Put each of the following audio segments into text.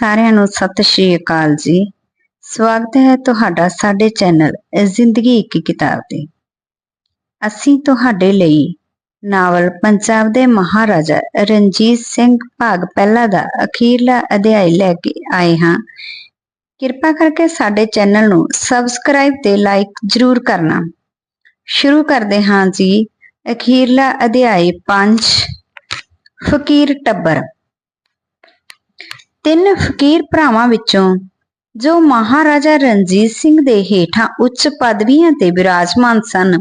ਸਾਰਿਆਂ ਨੂੰ ਸਤਿ ਸ਼੍ਰੀ ਅਕਾਲ ਜੀ। ਸਵਾਗਤ ਹੈ ਤੁਹਾਡਾ ਸਾਡੇ ਚੈਨਲ ਜ਼ਿੰਦਗੀ ਇੱਕ ਕਿਤਾਬ ਤੇ। ਅਸੀਂ ਤੁਹਾਡੇ ਲਈ ਨਾਵਲ ਪੰਜਾਬ ਦੇ ਮਹਾਰਾਜਾ ਰਣਜੀਤ ਸਿੰਘ ਭਾਗ ਪਹਿਲਾ ਦਾ ਅਖੀਰਲਾ ਅਧਿਆਇ ਲੈ ਕੇ ਆਏ ਹਾਂ। ਕਿਰਪਾ ਕਰਕੇ ਸਾਡੇ ਚੈਨਲ ਨੂੰ ਸਬਸਕ੍ਰਾਈਬ ਤੇ ਲਾਈਕ ਜਰੂਰ ਕਰਨਾ। ਸ਼ੁਰੂ ਕਰਦੇ ਹਾਂ ਜੀ ਅਖੀਰਲਾ ਅਧਿਆਇ 5 ਫਕੀਰ ਟੱਬਰ। ਤਿੰਨ ਫਕੀਰ ਭਰਾਵਾਂ ਵਿੱਚੋਂ ਜੋ ਮਹਾਰਾਜਾ ਰਣਜੀਤ ਸਿੰਘ ਦੇ ਹੇਠਾਂ ਉੱਚ ਪਦਵੀਆਂ ਤੇ ਬਿਰਾਜਮਾਨ ਸਨ,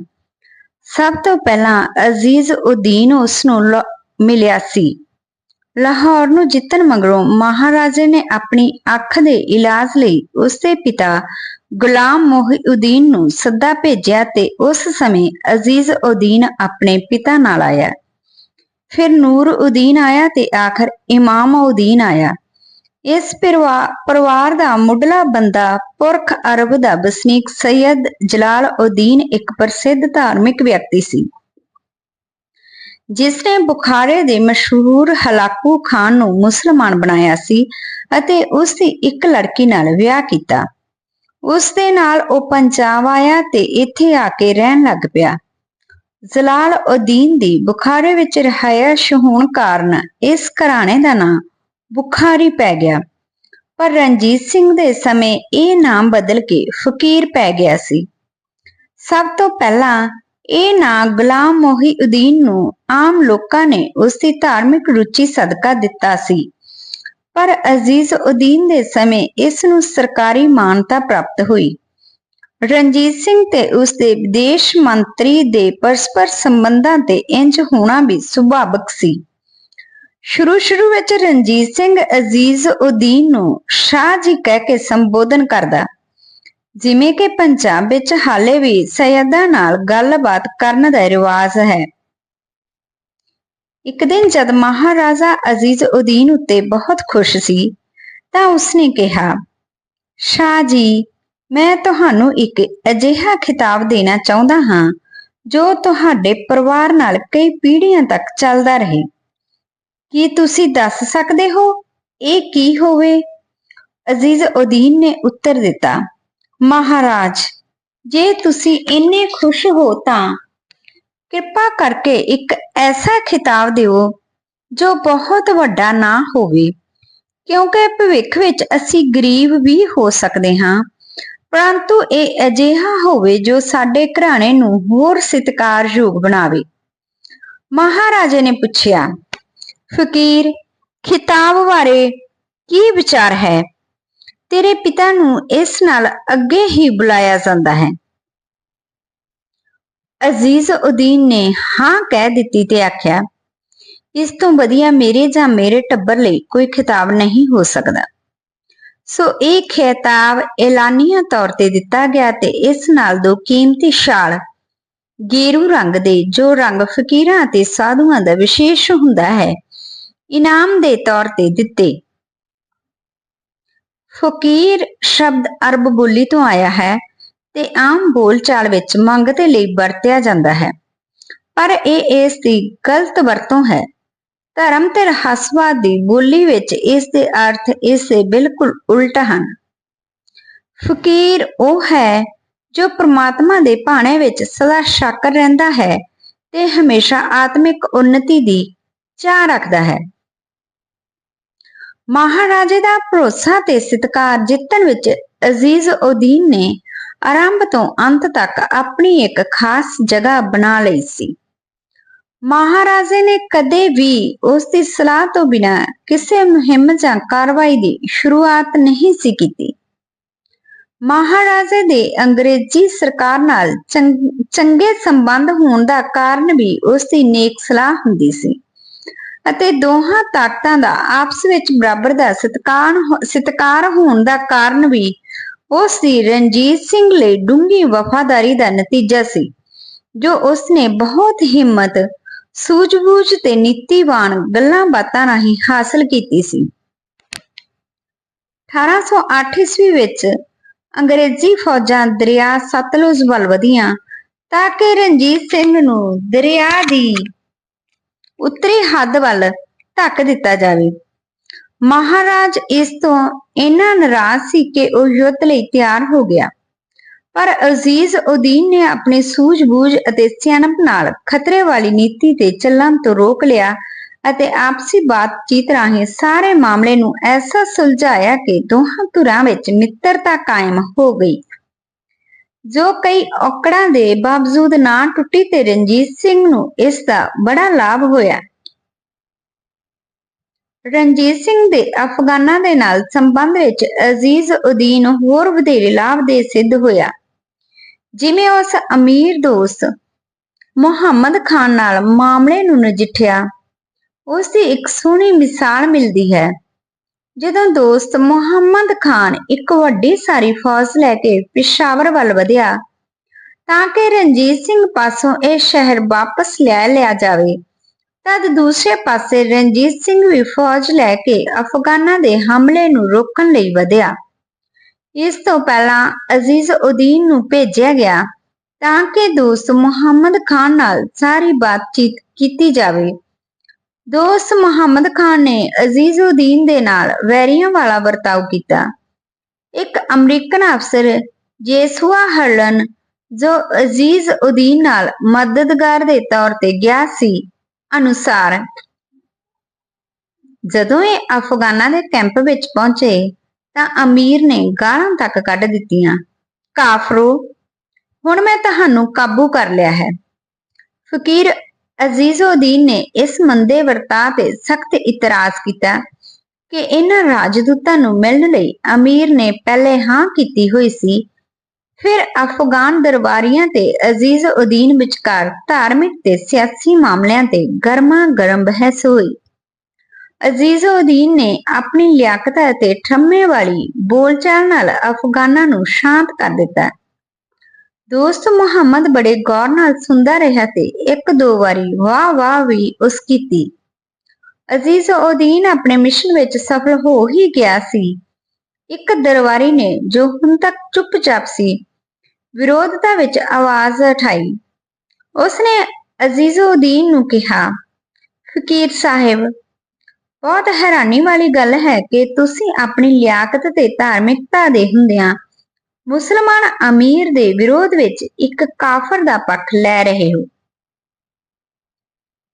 ਸਭ ਤੋਂ ਪਹਿਲਾਂ ਅਜ਼ੀਜ਼ ਉਦੀਨ ਉਸ ਨੂੰ ਮਿਲਿਆ ਸੀ। ਲਾਹੌਰ ਨੂੰ ਜਿੱਤਣ ਮਗਰੋਂ ਮਹਾਰਾਜੇ ਨੇ ਆਪਣੀ ਅੱਖ ਦੇ ਇਲਾਜ ਲਈ ਉਸਦੇ ਪਿਤਾ ਗੁਲਾਮ ਮੋਹੀਉਦੀਨ ਨੂੰ ਸੱਦਾ ਭੇਜਿਆ ਤੇ ਉਸ ਸਮੇਂ ਅਜ਼ੀਜ਼ ਉਦੀਨ ਆਪਣੇ ਪਿਤਾ ਨਾਲ ਆਇਆ। ਫਿਰ ਨੂਰ ਉਦੀਨ ਆਇਆ ਤੇ ਆਖਰ ਇਮਾਮ ਉਦੀਨ ਆਇਆ। ਇਸ ਪਰਿਵਾ- ਪਰਿਵਾਰ ਦਾ ਮੁੱਢਲਾ ਬੰਦਾ ਪੁਰਖ ਅਰਬ ਦਾ ਵਸਨੀਕ ਸੈਯਦ ਜਲਾਲ ਉਦੀਨ ਇੱਕ ਪ੍ਰਸਿੱਧ ਧਾਰਮਿਕ ਵਿਅਕਤੀ ਸੀ। ਜਿਸ ਨੇ ਬੁਖਾਰੇ ਦੇ ਮਸ਼ਹੂਰ ਹਲਾਕੂ ਖਾਨ ਨੂੰ ਮੁਸਲਮਾਨ ਬਣਾਇਆ ਸੀ ਅਤੇ ਉਸ ਦੀ ਇੱਕ ਲੜਕੀ ਨਾਲ ਵਿਆਹ ਕੀਤਾ। ਉਸ ਦੇ ਨਾਲ ਉਹ ਪੰਜਾਬ ਆਇਆ ਤੇ ਇੱਥੇ ਆ ਕੇ ਰਹਿਣ ਲੱਗ ਪਿਆ। ਜ਼ਲਾਲ ਉਦੀਨ ਦੀ ਬੁਖਾਰੇ ਵਿੱਚ ਰਿਹਾਇਸ਼ ਹੋਣ ਕਾਰਨ ਇਸ ਘਰਾਣੇ ਦਾ ਨਾਂ ਬੁਖਾਰੀ ਪੈ ਗਿਆ। ਪਰ ਰਣਜੀਤ ਸਿੰਘ ਦੇ ਸਮੇਂ ਇਹ ਨਾਮ ਬਦਲ ਕੇ ਫਕੀਰ ਪੈ ਗਿਆ ਸੀ। ਸਭ ਤੋਂ ਪਹਿਲਾਂ ਇਹ ਨਾਂ ਗੁਲਾਮ ਮੋਹੀਉਦੀਨ ਨੂੰ ਆਮ ਲੋਕਾਂ ਨੇ ਉਸ ਦੀ ਧਾਰਮਿਕ ਰੁਚੀ ਸਦਕਾ ਦਿੱਤਾ ਸੀ। ਪਰ ਅਜ਼ੀਜ਼ ਉਦੀਨ ਦੇ ਸਮੇਂ ਇਸ ਨੂੰ ਸਰਕਾਰੀ ਮਾਨਤਾ ਪ੍ਰਾਪਤ ਹੋਈ। ਰਣਜੀਤ ਸਿੰਘ ਤੇ ਉਸ ਦੇ ਵਿਦੇਸ਼ ਮੰਤਰੀ ਦੇ ਪਰਸਪਰ ਸੰਬੰਧਾਂ ਤੇ ਇੰਜ ਹੋਣਾ ਵੀ ਸੁਭਾਵਿਕ ਸੀ। ਸ਼ੁਰੂ ਸ਼ੁਰੂ ਵਿੱਚ ਰਣਜੀਤ ਸਿੰਘ ਅਜ਼ੀਜ਼ ਉਦੀਨ ਨੂੰ ਸ਼ਾਹ ਜੀ ਕਹਿ ਕੇ ਸੰਬੋਧਨ ਕਰਦਾ, ਜਿਵੇਂ ਕਿ ਪੰਜਾਬ ਵਿੱਚ ਹਾਲੇ ਵੀ ਸੈਯਦਾਂ ਨਾਲ ਗੱਲਬਾਤ ਕਰਨ ਦਾ ਰਿਵਾਜ ਹੈ। ਇੱਕ ਦਿਨ ਜਦ ਮਹਾਰਾਜਾ ਅਜ਼ੀਜ਼ ਉਦੀਨ ਉੱਤੇ ਬਹੁਤ ਖੁਸ਼ ਸੀ, ਤਾਂ ਉਸਨੇ ਕਿਹਾ, ਸ਼ਾਹ ਜੀ, ਮੈਂ ਤੁਹਾਨੂੰ ਇੱਕ ਅਜਿਹਾ ਖਿਤਾਬ ਦੇਣਾ ਚਾਹੁੰਦਾ ਹਾਂ, ਜੋ ਤੁਹਾਡੇ ਪਰਿਵਾਰ ਨਾਲ ਕਈ ਪੀੜ੍ਹੀਆਂ ਤੱਕ ਚੱਲਦਾ ਰਹੇ। ਕੀ ਤੁਸੀਂ ਦੱਸ ਸਕਦੇ ਹੋ? ਇਹ ਕੀ ਹੋਵੇ? ਅਜ਼ੀਜ਼ ਉਦੀਨ ਨੇ ਉੱਤਰ ਦਿੱਤਾ, ਮਹਾਰਾਜ, ਜੇ ਤੁਸੀਂ ਇੰਨੇ ਖੁਸ਼ ਹੋ ਤਾਂ ਕਿਰਪਾ ਕਰਕੇ ਇੱਕ ਐਸਾ ਖਿਤਾਬ ਦਿਓ ਜੋ ਬਹੁਤ ਵੱਡਾ ਨਾ ਹੋਵੇ, ਕਿਉਂਕਿ ਭਵਿੱਖ ਵਿੱਚ ਅਸੀਂ ਗਰੀਬ ਵੀ ਹੋ ਸਕਦੇ ਹਾਂ। ਪਰੰਤੂ ਇਹ ਅਜਿਹਾ ਹੋਵੇ ਜੋ ਸਾਡੇ ਘਰਾਣੇ ਨੂੰ ਹੋਰ ਸਤਿਕਾਰਯੋਗ ਬਣਾਵੇ। ਮਹਾਰਾਜੇ ਨੇ ਪੁੱਛਿਆ ਫਕੀਰ, ਖਿਤਾਬ ਬਾਰੇ ਕੀ ਵਿਚਾਰ ਹੈ? ਤੇਰੇ ਪਿਤਾ ਨੂੰ ਇਸ ਨਾਲ ਅੱਗੇ ਹੀ ਬੁਲਾਇਆ ਜਾਂਦਾ ਹੈ। ਅਜ਼ੀਜ਼ ਉਦੀਨ ਨੇ ਹਾਂ ਕਹਿ ਦਿੱਤੀ ਤੇ ਆਖਿਆ, ਇਸ ਤੋਂ ਵਧੀਆ ਮੇਰੇ ਜਾਂ ਮੇਰੇ ਟੱਬਰ ਲਈ ਕੋਈ ਖਿਤਾਬ ਨਹੀਂ ਹੋ ਸਕਦਾ। ਸੋ ਇਹ ਖਿਤਾਬ ਐਲਾਨੀਆ ਤੌਰ ਤੇ ਦਿੱਤਾ ਗਿਆ ਤੇ ਇਸ ਨਾਲ ਦੋ ਕੀਮਤੀ ਸ਼ਾਲ ਗੇਰੂ ਰੰਗ ਦੇ, ਜੋ ਰੰਗ ਫਕੀਰਾਂ ਅਤੇ ਸਾਧੂਆਂ ਦਾ ਵਿਸ਼ੇਸ਼ ਹੁੰਦਾ ਹੈ ਇਨਾਮ ਦੇ ਤੌਰ ਤੇ ਦਿੱਤੇ। ਫਕੀਰ ਸ਼ਬਦ ਅਰਬ ਬੋਲੀ ਤੋਂ ਆਇਆ ਹੈ ਤੇ ਆਮ ਬੋਲਚਾਲ ਵਿੱਚ ਮੰਗਤੇ ਲਈ ਵਰਤਿਆ ਜਾਂਦਾ ਹੈ। ਪਰ ਇਹ ਇਸ ਦੀ ਗਲਤ ਵਰਤੋਂ ਹੈ। ਧਰਮ ਤੇ ਰਹੱਸਵਾਦ ਦੀ ਬੋਲੀ ਵਿੱਚ ਇਸ ਦੇ ਅਰਥ ਇਸ ਦੇ ਬਿਲਕੁਲ ਉਲਟ ਹਨ। ਫਕੀਰ ਉਹ ਹੈ ਜੋ ਪ੍ਰਮਾਤਮਾ ਦੇ ਭਾਣੇ ਵਿੱਚ ਸਦਾ ਸ਼ਾਕਰ ਰਹਿੰਦਾ ਹੈ ਤੇ ਹਮੇਸ਼ਾ ਆਤਮਿਕ ਉન્નਤੀ ਦੀ ਚਾਹ ਰੱਖਦਾ ਹੈ। ਮਹਾਰਾਜੇ ਦਾ ਭਰੋਸਾ ਤੇ ਸਤਿਕਾਰ ਜਿੱਤਣ ਵਿੱਚ ਅਜ਼ੀਜ਼ ਉਦੀਨ ਨੇ ਆਰੰਭ ਤੋਂ ਅੰਤ ਤੱਕ ਆਪਣੀ ਇੱਕ ਖਾਸ ਜਗ੍ਹਾ ਬਣਾ ਲਈ ਸੀ। ਮਹਾਰਾਜੇ ਨੇ ਕਦੇ ਵੀ ਉਸ ਦੀ ਸਲਾਹ ਤੋਂ ਬਿਨਾਂ ਕਿਸੇ ਮੁਹਿੰਮ ਜਾਂ ਕਾਰਵਾਈ ਦੀ ਸ਼ੁਰੂਆਤ ਨਹੀਂ ਸੀ ਕੀਤੀ। ਮਹਾਰਾਜੇ ਦੇ ਅੰਗਰੇਜ਼ੀ ਸਰਕਾਰ ਨਾਲ ਚੰਗ- ਚੰਗੇ ਸੰਬੰਧ ਹੋਣ ਦਾ ਕਾਰਨ ਵੀ ਉਸ ਦੀ ਨੇਕ ਸਲਾਹ ਹੁੰਦੀ ਸੀ। ਅਤੇ ਦੋਹਾਂ ਤਾਕਤਾਂ ਦਾ ਆਪਸ ਵਿੱਚ ਬਰਾਬਰ ਦਾ ਸਤਿਕਾਰ ਹੋ- ਹੋਣ ਦਾ ਕਾਰਨ ਵੀ ਉਸ ਦੀ ਰਣਜੀਤ ਸਿੰਘ ਲਈ ਡੂੰਘੀ ਵਫਾਦਾਰੀ ਦਾ ਨਤੀਜਾ ਸੀ, ਜੋ ਉਸ ਨੇ ਬਹੁਤ ਹਿੰਮਤ, ਸੂਝ-ਬੂਝ ਤੇ ਨੀਤੀਵਾਨ ਗੱਲਾਂ ਬਾਤਾਂ ਰਾਹੀਂ ਹਾਸਲ ਕੀਤੀ ਸੀ। 1808 ਈਸਵੀ ਵਿੱਚ ਅੰਗਰੇਜ਼ੀ ਫੌਜਾਂ ਦਰਿਆ ਸਤਲੁਜ ਵੱਲ ਵਧੀਆਂ, ਤਾਂ ਕਿ ਰਣਜੀਤ ਸਿੰਘ ਨੂੰ ਦਰਿਆ ਦੀ ਉੱਤਰੀ ਹੱਦ ਵੱਲ ਧੱਕ ਦਿੱਤਾ ਜਾਵੇ। ਮਹਾਰਾਜ ਇਸ ਤੋਂ ਇੰਨਾ ਨਾਰਾਜ਼ ਸੀ ਕਿ ਉਹ ਯੁੱਧ ਲਈ ਤਿਆਰ ਹੋ ਗਿਆ। ਪਰ ਅਜ਼ੀਜ਼ ਉਦੀਨ ਨੇ ਆਪਣੀ ਸੂਝ-ਬੂਝ ਅਤੇ ਸਿਆਣਪ ਨਾਲ ਖਤਰੇ ਵਾਲੀ ਨੀਤੀ ਤੇ ਚੱਲਣ ਤੋਂ ਰੋਕ ਲਿਆ ਅਤੇ ਆਪਸੀ ਬਾਤਚੀਤ ਰਾਹੀਂ ਸਾਰੇ ਮਾਮਲੇ ਨੂੰ ਐਸਾ ਸੁਲਝਾਇਆ ਕਿ ਦੋਹਾਂ ਧੁਰਾਂ ਵਿੱਚ ਮਿੱਤਰਤਾ ਕਾਇਮ ਹੋ ਗਈ। ਜੋ ਕਈ ਔਕੜਾਂ ਦੇ ਬਾਵਜੂਦ ਨਾ ਟੁੱਟੀ ਤੇ ਰਣਜੀਤ ਸਿੰਘ ਨੂੰ ਇਸ ਦਾ ਬੜਾ ਲਾਭ ਹੋਇਆ। ਰਣਜੀਤ ਸਿੰਘ ਦੇ ਅਫਗਾਨਾਂ ਦੇ ਨਾਲ ਸੰਬੰਧ ਵਿੱਚ ਅਜ਼ੀਜ਼ ਉਦੀਨ ਹੋਰ ਵਧੇਰੇ ਲਾਭ ਦੇ ਸਿੱਧ ਹੋਇਆ। ਜਿਵੇਂ ਉਸ ਅਮੀਰ ਦੋਸਤ ਮੁਹੰਮਦ ਖਾਨ ਨਾਲ ਮਾਮਲੇ ਨੂੰ ਨਜਿੱਠਿਆ, ਉਸ ਦੀ ਇੱਕ ਸੋਹਣੀ ਮਿਸਾਲ ਮਿਲਦੀ ਹੈ। ਜਦੋਂ ਦੋਸਤ ਮੁਹੰਮਦ ਖਾਨ ਇੱਕ ਵੱਡੀ ਸਾਰੀ ਫੌਜ ਲੈ ਕੇ ਪਿਸ਼ਾਵਰ ਵੱਲ ਵਧਿਆ, ਤਾਂ ਕਿ ਰਣਜੀਤ ਸਿੰਘ ਪਾਸੋਂ ਇਹ ਸ਼ਹਿਰ ਵਾਪਸ ਲੈ ਲਿਆ ਜਾਵੇ, ਤਦ ਦੂਸਰੇ ਪਾਸੇ ਰਣਜੀਤ ਸਿੰਘ ਵੀ ਫੌਜ ਲੈ ਕੇ ਅਫਗਾਨਾਂ ਦੇ ਹਮਲੇ ਨੂੰ ਰੋਕਣ ਲਈ ਵਧਿਆ। ਇਸ ਤੋਂ ਪਹਿਲਾਂ ਅਜ਼ੀਜ਼ ਉਦੀਨ ਨੂੰ ਭੇਜਿਆ ਗਿਆ, ਤਾਂ ਕਿ ਦੋਸਤ ਮੁਹੰਮਦ ਖਾਨ ਨਾਲ ਸਾਰੀ ਬਾਤਚੀਤ ਕੀਤੀ ਜਾਵੇ। ਦੋਸਤ ਮੁਹੰਮਦ ਖਾਨ ਨੇ ਅਜ਼ੀਜ਼ ਦੇ ਨਾਲ ਵੈਰੀਆਂ ਵਾਲਾ ਵਰਤਾਓ ਕੀਤਾ। ਇੱਕ ਅਮਰੀਕਨ ਅਫਸਰ ਜੇਸੂਆ ਹਰਲਨ, ਜੋ ਅਜ਼ੀਜ਼ ਨਾਲ ਮਦਦਗਾਰ ਦੇ ਤੌਰ ਤੇ ਗਿਆ ਸੀ, ਅਨੁਸਾਰ ਜਦੋਂ ਇਹ ਅਫਗਾਨਾਂ ਦੇ ਕੈਂਪ ਵਿੱਚ ਪਹੁੰਚੇ, ਤਾਂ ਅਮੀਰ ਨੇ ਗਾਲਾਂ ਤੱਕ ਕੱਢ ਦਿੱਤੀਆਂ। ਕਾਫਰੋ, ਹੁਣ ਮੈਂ ਤੁਹਾਨੂੰ ਕਾਬੂ ਕਰ ਲਿਆ ਹੈ। ਫਕੀਰ ਅਜ਼ੀਜ਼ਉਦੀਨ ਨੇ ਇਸ ਮੰਦੇ ਵਰਤਾਅ ਤੇ ਸਖਤ ਇਤਰਾਜ਼ ਕੀਤਾ ਕਿ ਇਹਨਾਂ ਰਾਜਦੂਤਾਂ ਨੂੰ ਮਿਲਣ ਲਈ ਅਮੀਰ ਨੇ ਪਹਿਲੇ ਹਾਂ ਕੀਤੀ ਹੋਈ ਸੀ। ਫਿਰ ਅਫਗਾਨ ਦਰਬਾਰੀਆਂ ਤੇ ਅਜ਼ੀਜ਼ ਉਦੀਨ ਵਿਚਕਾਰ ਧਾਰਮਿਕ ਤੇ ਸਿਆਸੀ ਮਾਮਲਿਆਂ ਤੇ ਗਰਮਾ ਗਰਮ ਬਹਿਸ ਹੋਈ। ਅਜ਼ੀਜ਼ਉਦੀਨ ਨੇ ਆਪਣੀ ਲਿਆਕਤ ਅਤੇ ਠੰਮੇ ਵਾਲੀ ਬੋਲਚਾਲ ਨਾਲ ਅਫਗਾਨਾਂ ਨੂੰ ਸ਼ਾਂਤ ਕਰ ਦਿੱਤਾ। ਦੋਸਤ ਮੁਹੰਮਦ ਬੜੇ ਗੌਰ ਨਾਲ ਸੁਣਦਾ ਰਿਹਾ ਤੇ ਇੱਕ ਦੋ ਵਾਰੀ ਵਾਹ ਵਾਹ ਵੀ ਉਸ ਕੀਤੀ। ਅਜ਼ੀਜ਼ ਉਦੀਨ ਆਪਣੇ ਮਿਸ਼ਨ ਵਿੱਚ ਸਫਲ ਹੋ ਹੀ ਗਿਆ ਸੀ। ਇੱਕ ਦਰਬਾਰੀ ਨੇ ਜੋ ਹੁਣ ਤੱਕ ਚੁੱਪਚਾਪ ਸੀ, ਵਿਰੋਧਤਾ ਵਿੱਚ ਆਵਾਜ਼ ਉਠਾਈ। ਉਸਨੇ ਅਜ਼ੀਜ਼ ਉਦੀਨ ਨੂੰ ਕਿਹਾ, ਫਕੀਰ ਸਾਹਿਬ, ਬਹੁਤ ਹੈਰਾਨੀ ਵਾਲੀ ਗੱਲ ਹੈ ਕਿ ਤੁਸੀਂ ਆਪਣੀ ਲਿਆਕਤ ਤੇ ਧਾਰਮਿਕਤਾ ਦੇ ਹੁੰਦਿਆਂ ਮੁਸਲਮਾਨ ਅਮੀਰ ਦੇ ਵਿਰੋਧ ਵਿੱਚ ਇੱਕ ਕਾਫਰ ਦਾ ਪੱਖ ਲੈ ਰਹੇ ਹੋ।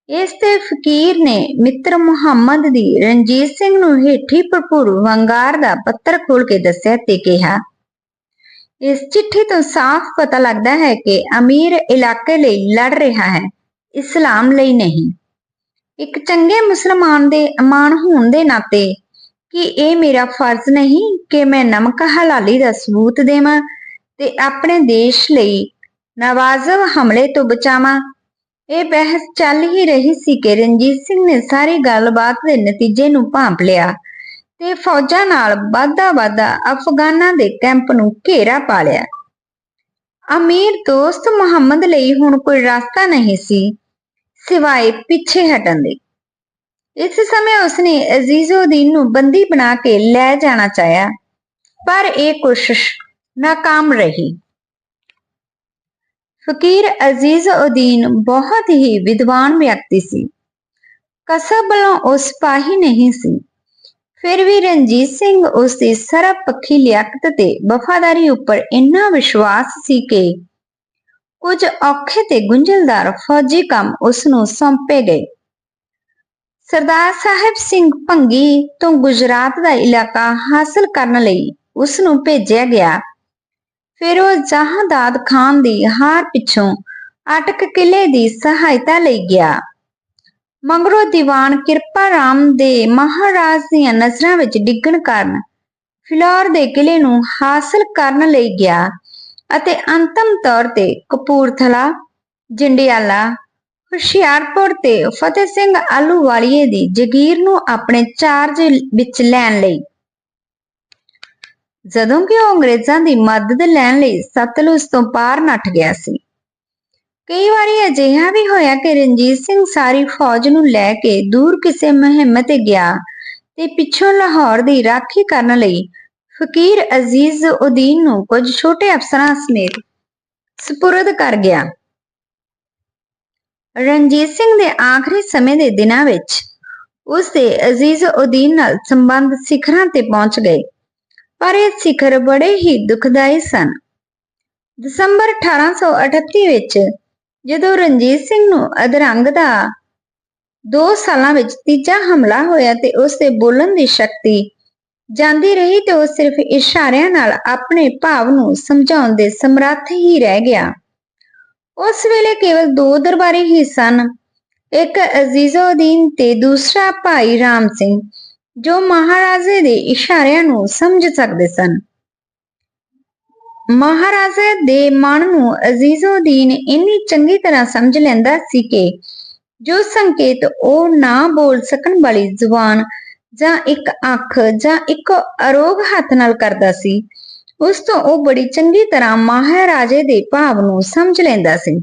ਇਸ ਤੇ ਫਕੀਰ ਨੇ ਮਿੱਤਰ ਮੁਹੰਮਦ ਦੀ ਰਣਜੀਤ ਸਿੰਘ ਨੂੰ ਹੇਠੀ ਭਰਪੂਰ ਵੰਗਾਰ ਦਾ ਪੱਤਰ ਖੋਲ ਕੇ ਦੱਸਿਆ ਤੇ ਕਿਹਾ, ਇਸ ਚਿੱਠੀ ਤੋਂ ਸਾਫ਼ ਪਤਾ ਲੱਗਦਾ ਹੈ ਕਿ ਅਮੀਰ ਇਲਾਕੇ ਲਈ ਲੜ ਰਿਹਾ ਹੈ, ਇਸਲਾਮ ਲਈ ਨਹੀਂ। ਇੱਕ ਚੰਗੇ ਮੁਸਲਮਾਨ ਦੇ ਅਮਾਨ ਹੋਣ ਦੇ ਨਾਤੇ ਕਿ ਇਹ ਮੇਰਾ ਫਰਜ਼ ਨਹੀਂ ਕਿ ਮੈਂ ਨਮਕ ਹਲਾਲੀ ਦਾ ਸਬੂਤ ਦੇਵਾਂ ਤੇ ਆਪਣੇ ਦੇਸ਼ ਲਈ ਨਵਾਜ਼ਬ ਹਮਲੇ ਤੋਂ ਬਚਾਵਾਂ। ਇਹ ਬਹਿਸ ਚੱਲ ਹੀ ਰਹੀ ਸੀ ਕਿ ਰਣਜੀਤ ਸਿੰਘ ਨੇ ਸਾਰੀ ਗੱਲਬਾਤ ਦੇ ਨਤੀਜੇ ਨੂੰ ਭਾਂਪ ਲਿਆ ਤੇ ਫੌਜਾਂ ਨਾਲ ਵਾਧਾ ਵਾਧਾ ਅਫਗਾਨਾਂ ਦੇ ਕੈਂਪ ਨੂੰ ਘੇਰਾ ਪਾ ਲਿਆ। ਅਮੀਰ ਦੋਸਤ ਮੁਹੰਮਦ ਲਈ ਹੁਣ ਕੋਈ ਰਸਤਾ ਨਹੀਂ ਸੀ, ਸਿਵਾਏ ਪਿੱਛੇ ਹਟਣ ਦੇ। ਇਸ ਸਮੇਂ ਉਸਨੇ ਅਜ਼ੀਜ਼ਉਦੀਨ ਨੂੰ ਬੰਦੀ ਬਣਾ ਕੇ ਲੈ ਜਾਣਾ ਚਾਹਿਆ, ਪਰ ਇਹ ਕੋਸ਼ਿਸ਼ ਨਾਕਾਮ ਰਹੀ। ਫਕੀਰ ਅਜ਼ੀਜ਼ਉਦੀਨ ਬਹੁਤ ਹੀ ਵਿਦਵਾਨ ਵਿਅਕਤੀ ਸੀ। ਕਸਬ ਵੱਲੋਂ ਉਸ ਸਿਪਾਹੀ ਨਹੀਂ ਸੀ। ਫਿਰ ਵੀ ਰਣਜੀਤ ਸਿੰਘ ਉਸ ਦੀ ਸਰਬ ਪੱਖੀ ਲਿਆਕਤ ਤੇ ਵਫਾਦਾਰੀ ਉੱਪਰ ਇੰਨਾ ਵਿਸ਼ਵਾਸ ਸੀ ਕਿ ਕੁਝ ਔਖੇ ਤੇ ਗੁੰਝਲਦਾਰ ਫੌਜੀ ਕੰਮ ਉਸ ਨੂੰ ਸੌਂਪੇ ਗਏ। ਸਰਦਾਰ ਸਾਹਿਬ ਸਿੰਘ ਭੰਗੀ ਤੋਂ ਗੁਜਰਾਤ ਦਾ ਇਲਾਕਾ ਹਾਸਲ ਕਰਨ ਲਈ ਉਸ ਨੂੰ ਭੇਜਿਆ ਗਿਆ। ਫਿਰ ਉਹ ਜਹਾਂਦਾਦ ਖਾਨ ਦੀ ਹਾਰ ਪਿੱਛੋਂ ਅਟਕ ਕਿਲੇ ਦੀ ਸਹਾਇਤਾ ਲਈ ਗਿਆ। ਮੰਗਰੋ ਦੀਵਾਨ ਕਿਰਪਾ ਰਾਮ ਦੇ ਮਹਾਰਾਜ ਦੀਆਂ ਨਜ਼ਰਾਂ ਵਿੱਚ ਡਿੱਗਣ ਕਾਰਨ ਫਿਲੌਰ ਦੇ ਕਿਲੇ ਨੂੰ ਹਾਸਲ ਕਰਨ ਲਈ ਗਿਆ ਅਤੇ ਅੰਤਮ ਤੌਰ ਤੇ ਕਪੂਰਥਲਾ, ਜੰਡਿਆਲਾ ਹੁਸ਼ਿਆਰਪੁਰ ਤੇ ਫਤਿਹ ਸਿੰਘ ਆਲੂਵਾਲੀਏ ਦੀ ਜਗੀਰ ਨੂੰ ਆਪਣੇ ਚਾਰਜ ਵਿੱਚ ਲੈਣ ਲਈ। ਜਦੋਂ ਕਿ ਉਹ ਅੰਗਰੇਜ਼ਾਂ ਦੀ ਮਦਦ ਲੈਣ ਲਈ ਸਤਲੁਜ ਤੋਂ ਪਾਰ ਨੱਠ ਗਿਆ ਸੀ। ਕਈ ਵਾਰੀ ਅਜਿਹਾ ਵੀ ਹੋਇਆ ਕਿ ਰਣਜੀਤ ਸਿੰਘ ਸਾਰੀ ਫੌਜ ਨੂੰ ਲੈ ਕੇ ਦੂਰ ਕਿਸੇ ਮੁਹਿੰਮ ਤੇ ਗਿਆ ਤੇ ਪਿੱਛੋਂ ਲਾਹੌਰ ਦੀ ਰਾਖੀ ਕਰਨ ਲਈ ਫਕੀਰ ਅਜ਼ੀਜ਼ ਉਦੀਨ ਨੂੰ ਕੁਝ ਛੋਟੇ ਅਫਸਰਾਂ ਸਮੇਤ ਸਪੁਰਦ ਕਰ ਗਿਆ। ਰਣਜੀਤ ਸਿੰਘ ਦੇ ਆਖਰੀ ਸਮੇਂ ਦੇ ਦਿਨਾਂ ਵਿੱਚ ਉਸ ਦੇ ਅਜ਼ੀਜ਼ ਉਦੀਨ ਨਾਲ ਸੰਬੰਧ ਸਿਖਰਾਂ ਤੇ ਪਹੁੰਚ ਗਏ। ਪਰ ਇਹ ਸਿਖਰ ਬੜੇ ਹੀ ਦੁਖਦਾਈ ਸਨ। ਦਸੰਬਰ 1838 ਵਿੱਚ ਜਦੋਂ ਰਣਜੀਤ ਸਿੰਘ ਨੂੰ ਅਧਰੰਗ ਦਾ 2 ਸਾਲਾਂ ਵਿੱਚ ਤੀਜਾ ਹਮਲਾ ਹੋਇਆ ਤੇ ਉਸ ਦੇ ਬੋਲਣ ਦੀ ਸ਼ਕਤੀ ਜਾਂਦੀ ਰਹੀ ਤੇ ਉਹ ਸਿਰਫ ਇਸ਼ਾਰਿਆਂ ਨਾਲ ਆਪਣੇ ਭਾਵ ਨੂੰ ਸਮਝਾਉਣ ਦੇ ਸਮਰੱਥ ਹੀ ਰਹਿ ਗਿਆ। ਉਸ ਵੇਲੇ ਕੇਵਲ ਦੋ ਦਰਬਾਰੀ ਹੀ ਸਨ। ਇੱਕ ਅਜ਼ੀਜ਼ਉਦੀਨ ਤੇ ਦੂਸਰਾ ਭਾਈ ਰਾਮ ਸਿੰਘ, ਜੋ ਮਹਾਰਾਜੇ ਦੇ ਇਸ਼ਾਰਿਆਂ ਨੂੰ ਸਮਝ ਸਕਦੇ ਸਨ। ਮਹਾਰਾਜਾ ਦੇ ਮਨ ਨੂੰ ਅਜ਼ੀਜ਼ਉਦੀਨ ਇੰਨੀ ਚੰਗੀ ਤਰ੍ਹਾਂ ਸਮਝ ਲੈਂਦਾ ਸੀ ਕਿ ਜੋ ਸੰਕੇਤ ਉਹ ਨਾ ਬੋਲ ਸਕਣ ਵਾਲੀ ਜ਼ੁਬਾਨ ਜਾਂ ਇੱਕ ਅੱਖ ਜਾਂ ਇੱਕ ਅਰੋਗ ਹੱਥ ਨਾਲ ਕਰਦਾ ਸੀ ਉਸ ਤੋਂ ਉਹ ਬੜੀ ਚੰਗੀ ਤਰ੍ਹਾਂ ਮਹਾਰਾਜੇ ਦੇ ਭਾਵ ਨੂੰ ਸਮਝ ਲੈਂਦਾ ਸੀ।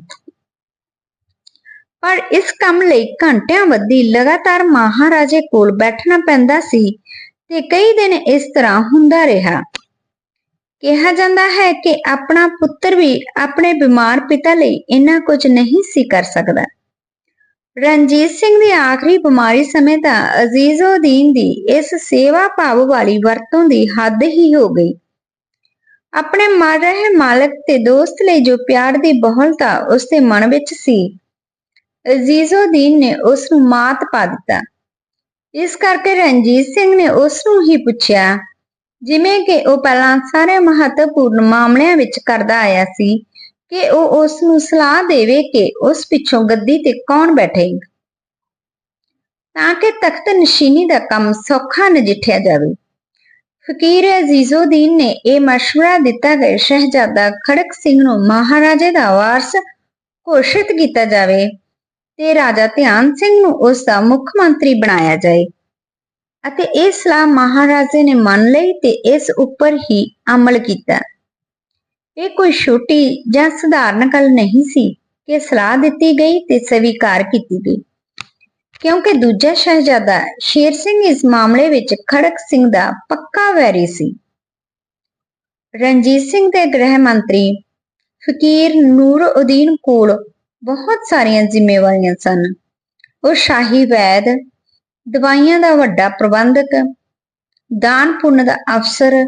ਪਰ ਇਸ ਕੰਮ ਲਈ ਘੰਟਿਆਂ ਬੱਧੀ ਲਗਾਤਾਰ ਮਹਾਰਾਜੇ ਕੋਲ ਬੈਠਣਾ ਪੈਂਦਾ ਸੀ ਤੇ ਕਈ ਦਿਨ ਇਸ ਤਰ੍ਹਾਂ ਹੁੰਦਾ ਰਿਹਾ। ਕਿਹਾ ਜਾਂਦਾ ਹੈ ਕਿ ਆਪਣਾ ਪੁੱਤਰ ਵੀ ਆਪਣੇ ਬਿਮਾਰ ਪਿਤਾ ਲਈ ਇੰਨਾ ਕੁਝ ਨਹੀਂ ਸੀ ਕਰ ਸਕਦਾ। ਰਣਜੀਤ ਸਿੰਘ ਦੀ ਆਖਰੀ ਬਿਮਾਰੀ ਸਮੇਂ ਤਾਂ ਅਜ਼ੀਜ਼ਉਦੀਨ ਦੀ ਇਸ ਸੇਵਾ ਭਾਵ ਵਾਲੀ ਵਰਤੋਂ ਦੀ ਹੱਦ ਹੀ ਹੋ ਗਈ। ਆਪਣੇ ਮਰ ਰਹੇ ਮਾਲਕ ਤੇ ਦੋਸਤ ਲਈ ਜੋ ਪਿਆਰ ਦੀ ਬਹੁਲਤਾ ਉਸ ਦੇ ਮਨ ਵਿੱਚ ਸੀ। ਅਜ਼ੀਜ਼ਉਦੀਨ ਨੇ ਉਸ ਨੂੰ ਮਾਤ ਪਾ ਦਿੱਤਾ। ਇਸ ਕਰਕੇ ਰਣਜੀਤ ਸਿੰਘ ਨੇ ਉਸ ਨੂੰ ਹੀ ਪੁੱਛਿਆ, ਜਿਵੇਂ ਕਿ ਉਹ ਪਹਿਲਾਂ ਸਾਰੇ ਮਹੱਤਵਪੂਰਨ ਮਾਮਲਿਆਂ ਵਿੱਚ ਕਰਦਾ ਆਇਆ ਸੀ ਕਿ ਉਹ ਉਸ ਨੂੰ ਸਲਾਹ ਦੇਵੇ ਕਿ ਉਸ ਪਿੱਛੋਂ ਗੱਦੀ ਤੇ ਕੌਣ ਬੈਠੇਗਾ ਤਾਂ ਕਿ ਤਖਤ ਨਸ਼ੀਨੀ ਦਾ ਕੰਮ ਸੌਖਾ ਨਜਿੱਠਿਆ ਜਾਵੇ। ਫਕੀਰ ਅਜ਼ੀਜ਼ਉਦੀਨ ਨੇ ਇਹ مشورہ ਦਿੱਤਾ ਕਿ ਸ਼ਹਿਜ਼ਾਦਾ ਖੜਕ ਸਿੰਘ ਨੂੰ ਮਹਾਰਾਜੇ ਦਾ ਵਾਰਸ ਘੋਸ਼ਿਤ ਕੀਤਾ ਜਾਵੇ ਤੇ ਰਾਜਾ ਧਿਆਨ ਸਿੰਘ ਨੂੰ ਉਸ ਦਾ ਮੁੱਖ ਮੰਤਰੀ ਬਣਾਇਆ ਜਾਏ ਅਤੇ ਇਹ ਸਲਾਹ ਮਹਾਰਾਜੇ ਨੇ ਮੰਨ ਲਈ ਤੇ ਇਸ ਉੱਪਰ ਹੀ ਅਮਲ ਕੀਤਾ ਇਹ ਕੋਈ ਛੋਟੀ ਜਾਂ ਸਧਾਰਨ ਗੱਲ ਨਹੀਂ ਸੀ ਕਿ ਸਲਾਹ ਦਿੱਤੀ ਗਈ ਤੇ ਸਵੀਕਾਰ ਕੀਤੀ ਗਈ ਕਿਉਂਕਿ ਦੂਜਾ ਸ਼ਹਿਜ਼ਾਦਾ ਸ਼ੇਰ ਸਿੰਘ ਇਸ ਮਾਮਲੇ ਵਿੱਚ ਖੜਕ ਸਿੰਘ ਦਾ ਪੱਕਾ ਵੈਰੀ ਸੀ। ਰਣਜੀਤ ਸਿੰਘ ਦੇ ਗ੍ਰਹਿ ਮੰਤਰੀ ਫਕੀਰ ਨੂਰ ਉਦੀਨ ਕੋਲ ਬਹੁਤ ਸਾਰੀਆਂ ਜ਼ਿੰਮੇਵਾਰੀਆਂ ਸਨ। ਉਹ ਸ਼ਾਹੀ ਵੈਦ, ਦਵਾਈਆਂ ਦਾ ਵੱਡਾ ਪ੍ਰਬੰਧਕ, ਦਾਨ ਪੁੰਨ ਦਾ ਅਫਸਰ,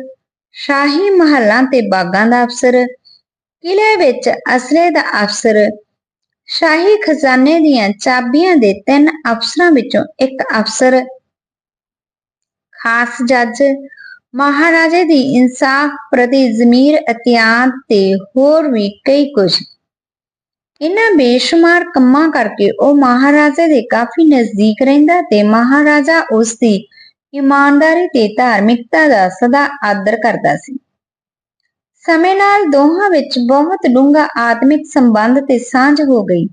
ਸ਼ਾਹੀ ਮਹੱਲਾਂ ਤੇ ਬਾਗਾਂ ਦਾ ਅਫਸਰ ਕਿਲੇ ਵਿੱਚ ਅਸਲੇ ਦਾ ਅਫਸਰ ਸ਼ਾਹੀ ਖਜ਼ਾਨੇ ਦੀਆਂ ਚਾਬੀਆਂ ਦੇ ਤਿੰਨ ਅਫਸਰਾਂ ਵਿੱਚੋਂ ਇੱਕ ਅਫਸਰ, ਖਾਸ ਜੱਜ, ਮਹਾਰਾਜੇ ਦੀ ਇਨਸਾਫ ਪ੍ਰਤੀ ਜ਼ਮੀਰ ਅਤਿਆਦ ਤੇ ਹੋਰ ਵੀ ਕਈ ਕੁਝ। ਇਹਨਾਂ ਬੇਸ਼ੁਮਾਰ ਕੰਮਾਂ ਕਰਕੇ ਉਹ ਮਹਾਰਾਜੇ ਦੇ ਕਾਫੀ ਨਜ਼ਦੀਕ ਰਹਿੰਦਾ ਤੇ ਮਹਾਰਾਜਾ ਉਸ ਦੀ ਇਮਾਨਦਾਰੀ ਤੇ ਧਾਰਮਿਕਤਾ ਦਾ ਸਦਾ ਆਦਰ ਕਰਦਾ ਸੀ। ਸਮੇਂ ਨਾਲ ਦੋਹਾਂ ਵਿੱਚ ਬਹੁਤ ਡੂੰਘਾ ਆਤਮਿਕ ਸੰਬੰਧ ਤੇ ਸਾਂਝ ਹੋ ਗਈ।